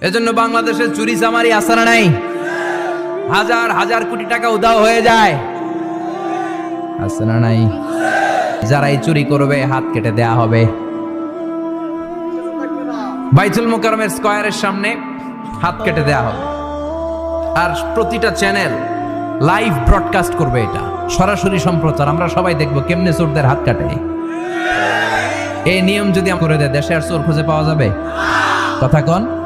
এজন্য বাংলাদেশের চুরি চামারি আসানা নাই। হাজার হাজার কোটি টাকা উধাও হয়ে যায়। নাই? যারা এই চুরি করবে, হাত কেটে দেয়া হবে। বাইতুল মোকারমের স্কয়ারের সামনে হাত কেটে দেয়া হবে। আর প্রতিটা চ্যানেল লাইভ ব্রডকাস্ট করবে এটা। সরাসরি সম্প্রচার, আমরা সবাই দেখব কেমনে চোরদের হাত কাটে। এই নিয়ম যদি করে দেয়, দেশে আর চোর খুঁজে পাওয়া যাবে? কথা কন।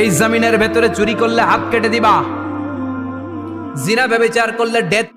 এই জমিনের ভেতরে চুরি করলে হাত কেটে দিবা। জিনা ব্যবচার করলে ডেথ